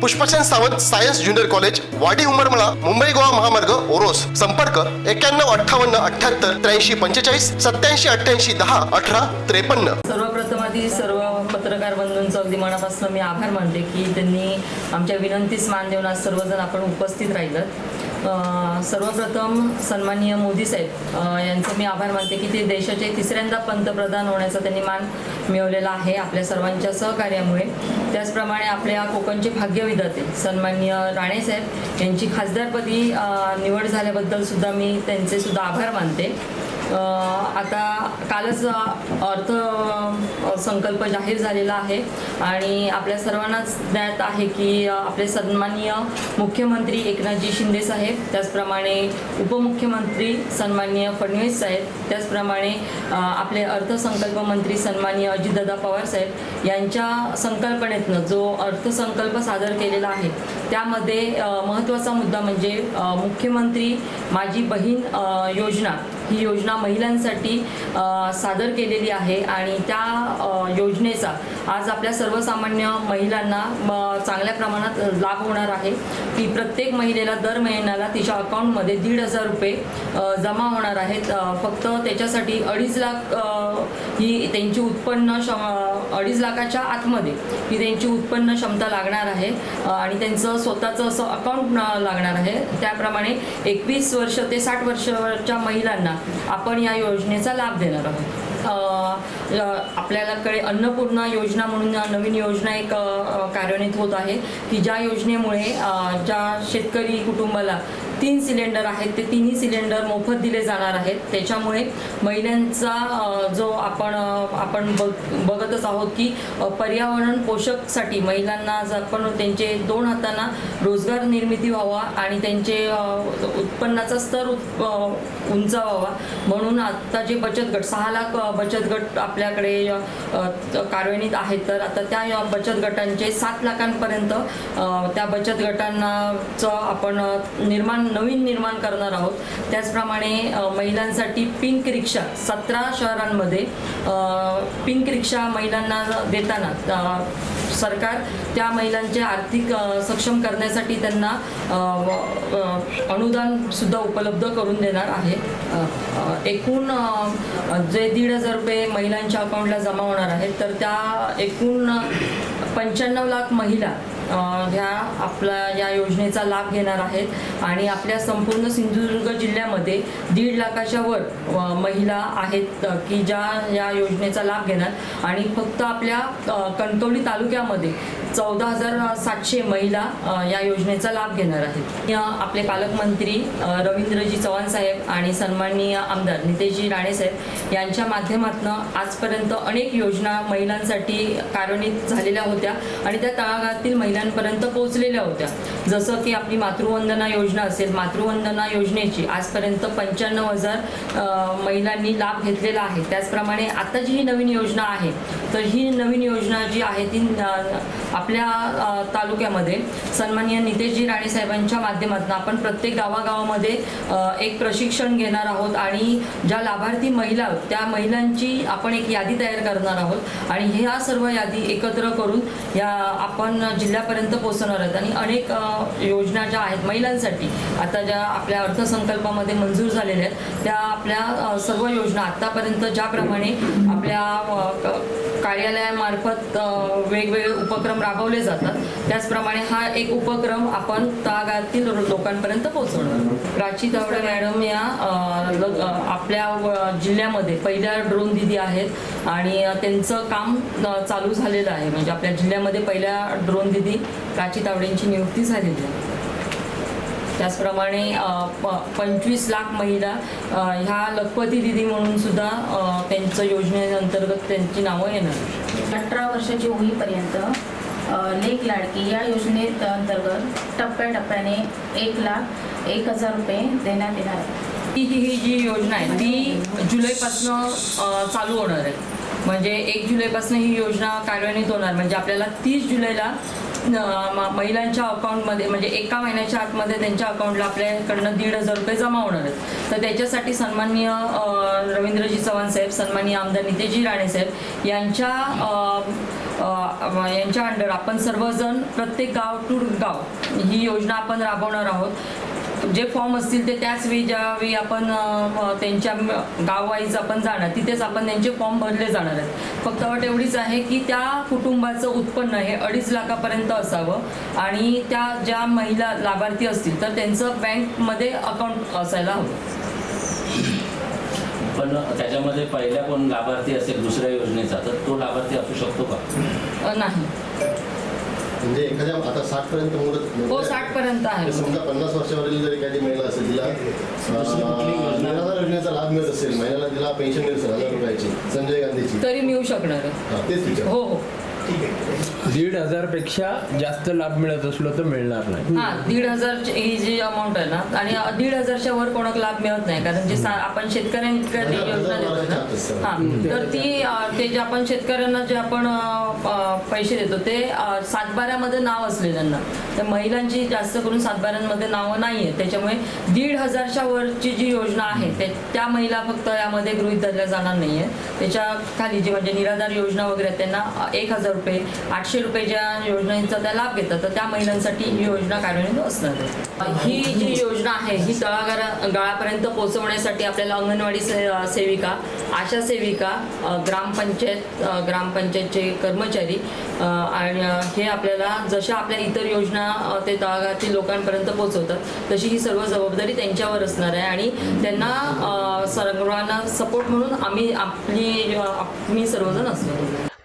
Pushpachand Sawant science junior college Wadi Umarmala Mumbai Goa महामार्ग ओरोस. संपर्क एक्क्याण्णव अठ्ठावन्न अठ्ठ्याहत्तर त्र्याऐंशी पंचेचाळीस सत्याऐंशी अठ्ठ्याऐंशी दहा अठरा त्रेपन्न. सर्वप्रथम आधी सर्व पत्रकार बंधूंचं अगदी मनापासून मी आभार मानते की त्यांनी आमच्या विनंतीस मान देऊन आज सर्वजण आपण उपस्थित राहिलं. सर्वप्रथम सन्माननीय मोदी साहेब यांचं मी आभार मानते की ते देशाचे तिसऱ्यांदा पंतप्रधान होण्याचा त्यांनी मान मिळवलेला आहे आपल्या सर्वांच्या सहकार्यामुळे. त्याचप्रमाणे आपल्या कोकणचे भाग्यविधाते सन्माननीय राणेसाहेब यांची खासदारपदी निवड झाल्याबद्दल सुद्धा मी त्यांचे सुद्धा आभार मानते. आता कालच अर्थ संकल्प जाहीर झालेला आहे. आणि आपल्या सर्वांनाच ज्ञात आहे की आपले सन्माननीय मुख्यमंत्री एकनाथजी शिंदे साहेब त्याचप्रमाणे उपमुख्यमंत्री सन्माननीय फडणवीस साहेब त्याचप्रमाणे आपले अर्थसंकल्प मंत्री सन्माननीय अजितदादा पवार साहेब यांच्या संकल्पनेतनं जो अर्थसंकल्प सादर केलेला आहे त्यामध्ये महत्त्वाचा मुद्दा म्हणजे मुख्यमंत्री माझी बहीण योजना ही योजना महिलांसाठी सादर केलेली आहे आणि त्या योजनेचा आज आपल्या सर्वसामान्य महिलांना चांगल्या प्रमाणात लाभ होणार आहे. की प्रत्येक महिलेला दर महिन्याला तिच्या अकाउंटमध्ये दीड हजार रुपये जमा होणार आहेत. फक्त त्याच्यासाठी अडीच लाख ही त्यांची उत्पन्न क्षम अडीच लाखाच्या आतमध्ये ही त्यांची उत्पन्न क्षमता लागणार आहे. आणि त्यांचं स्वतःचं असं अकाउंट लागणार आहे. त्याप्रमाणे एकवीस वर्ष ते साठ वर्षाच्या महिलांना आपण या योजनेचा लाभ देणार आहोत. अ, आपल्याकडे अन्नपूर्णा योजना म्हणून नवीन योजना एक कार्यान्वित होत आहे की ज्या योजनेमुळे ज्या शेतकरी कुटुंबाला तीन सिलेंडर आहेत ते तिन्ही सिलेंडर मोफत दिले जाणार आहेत. त्याच्यामुळे महिलांचा जो आपण आपण बघ बघतच आहोत की पर्यावरण पोषकसाठी महिलांना जर आपण त्यांचे दोन हातांना रोजगार निर्मिती व्हावा आणि त्यांचे उत्पन्नाचा स्तर उत- उंचावावा म्हणून आत्ता जे बचत गट सहा लाख बचत गट आपल्याकडे कार्यान्वित आहेत. तर आता त्या बचत गटांचे सात लाखांपर्यंत त्या बचत गटांनाचं आपण निर्माण नवीन निर्माण करणार आहोत. त्याचप्रमाणे महिलांसाठी पिंक रिक्षा सतरा शहरांमध्ये पिंक रिक्षा महिलांना देताना सरकार त्या महिलांचे आर्थिक सक्षम करण्यासाठी त्यांना अनुदान सुद्धा उपलब्ध करून देणार आहे. एकूण जे दीड हजार रुपये महिलांच्या अकाउंटला जमा होणार आहेत तर त्या एकूण पंच्याण्णव लाख महिला ह्या आपला या योजनेचा लाभ घेणार आहेत. आणि आपल्या संपूर्ण सिंधुदुर्ग जिल्ह्यामध्ये दीड लाखाच्या वर महिला आहेत की ज्या या योजनेचा लाभ घेणार. आणि फक्त आपल्या कणकवली तालुक्यामध्ये चौदा हजार सातशे महिला या योजनेचा लाभ घेणार आहेत. आपले पालकमंत्री रवींद्रजी चव्हाण साहेब आणि सन्माननीय आमदार नितेशजी राणे साहेब यांच्या माध्यमातून आजपर्यंत अनेक योजना महिलांसाठी कार्यान्वित झालेल्या होत्या आणि त्या तळागाळातील महिलांपर्यंत पोहोचलेल्या होत्या. जसं की आपली मातृवंदना योजना असेल मातृवंदना योजनेची आजपर्यंत पंच्याण्णव हजार महिलांनी लाभ घेतलेला आहे. त्याचप्रमाणे आता जी ही नवीन योजना आहे. तर ही नवीन योजना जी आहे ती आपल्या तालुक्यामध्ये सन्माननीय नितेशजी राणे साहेबांच्या माध्यमातून आपण प्रत्येक गावागावामध्ये एक प्रशिक्षण घेणार आहोत आणि ज्या लाभार्थी महिला आहोत, त्या महिलांची आपण एक यादी तयार करणार आहोत आणि ह्या सर्व यादी एकत्र करून या आपण जिल्ह्यापर्यंत पोहोचणार आहोत. आणि अनेक योजना ज्या आहेत महिलांसाठी आता ज्या आपल्या अर्थसंकल्पामध्ये मंजूर झालेल्या आहेत त्या आपल्या सर्व योजना आत्तापर्यंत ज्याप्रमाणे आपल्या कार्यालयामार्फत वेगवेगळे उपक्रम राबवले जातात. त्याचप्रमाणे हा एक उपक्रम आपण तागातील लोकांपर्यंत पोहोचवणार प्राची तावडे मॅडम या आपल्या जिल्ह्यामध्ये पहिल्या ड्रोन दिदी आहेत आणि त्यांचं काम चालू झालेलं आहे. म्हणजे आपल्या जिल्ह्यामध्ये पहिल्या ड्रोन दिदी प्राची तावडेंची नियुक्ती झालेली आहे. त्याचप्रमाणे प पंचवीस लाख महिला ह्या लखपती दिदी म्हणून सुद्धा त्यांचं योजनेअंतर्गत त्यांची नावं येणार. अठरा वर्षाची होईपर्यंत लेक लाडकी या योजनेत अंतर्गत टप्प्याटप्प्याने एक लाख एक हजार रुपये देण्यात येणार आहे ही ही ही जी योजना आहे ती जुलैपासनं चालू होणार आहे. म्हणजे एक जुलैपासून ही योजना कार्यान्वित होणार. म्हणजे आपल्याला तीस जुलैला महिलांच्या अकाउंटमध्ये म्हणजे एका महिन्याच्या आतमध्ये त्यांच्या अकाउंटला आपल्याकडनं दीड हजार रुपये जमा होणार आहेत. तर त्याच्यासाठी सन्माननीय रवींद्रजी चव्हाण साहेब सन्माननीय आमदार नितेशजी राणे साहेब यांच्या यांच्या अंडर आपण सर्वजण प्रत्येक गाव टू गाव ही योजना आपण राबवणार आहोत. जे फॉर्म असतील ते त्याच वेळी ज्यावेळी आपण त्यांच्या गाव वाईज आपण जाणार तिथेच आपण त्यांचे फॉर्म भरले जाणार आहेत. फक्त अट एवढीच आहे की त्या कुटुंबाचं उत्पन्न हे अडीच लाखापर्यंत असावं आणि त्या ज्या महिला लाभार्थी असतील तर त्यांचं बँकमध्ये अकाउंट असायला हवं. पण त्याच्यामध्ये पहिल्या कोण लाभार्थी असेल दुसऱ्या योजनेचा तर तो लाभार्थी असू शकतो का? नाही. म्हणजे एखाद्या आता साठ पर्यंत मुदत हो साठ पर्यंत आहे समजा पन्नास वर्षावरील जर एखादी महिला असेल तिला? निराधार योजनेचा लाभ मिळत असेल महिन्याला तिला पेन्शन मिळत असेल हजार रुपयाची संजय गांधीची तरी मिळू शकणार आहे. हा, तेच विचार हो हो दीड हजारपेक्षा जास्त लाभ मिळत असलो तर मिळणार नाही. हा दीड हजार ही जी अमाऊंट आहे ना आणि दीड हजारच्या वर कोणाक लाभ मिळत नाही कारण जे सा- आपण शेतकऱ्यांकडे हजार- योजना हजार देतो ना. हा तर ती अ, ते जे आपण शेतकऱ्यांना जे आपण अ, पैसे देतो ते अ, सातबाऱ्यामध्ये नाव असले त्यांना. तर महिलांची जास्त करून सातबाऱ्यांमध्ये नावं नाही आहेत त्याच्यामुळे दीड हजारच्या वरची जी योजना आहे ते त्या महिला फक्त यामध्ये गृहीत धरल्या जाणार नाही आहेत त्याच्याखाली जी म्हणजे निराधार योजना वगैरे आहेत, त्यांना अ, एक हजार रुपये आठशे रुपये ज्या योजनेचा त्या लाभ घेतात तर त्या महिलांसाठी ही योजना कार्यान्वित असणार आहे. ही जी योजना आहे ही तळागाळा गाळापर्यंत पोहोचवण्यासाठी आपल्याला अंगणवाडी से सेविका आशा सेविका ग्रामपंचायत ग्रामपंचायतचे कर्मचारी आणि हे आपल्याला जशा आपल्या इतर योजना ते तळागाळातील लोकांपर्यंत पोहोचवतात तशी ही सर्व जबाबदारी त्यांच्यावर असणार आहे. आणि त्यांना सर्वांना सपोर्ट म्हणून आम्ही आपली आम्ही सर्वजण असणार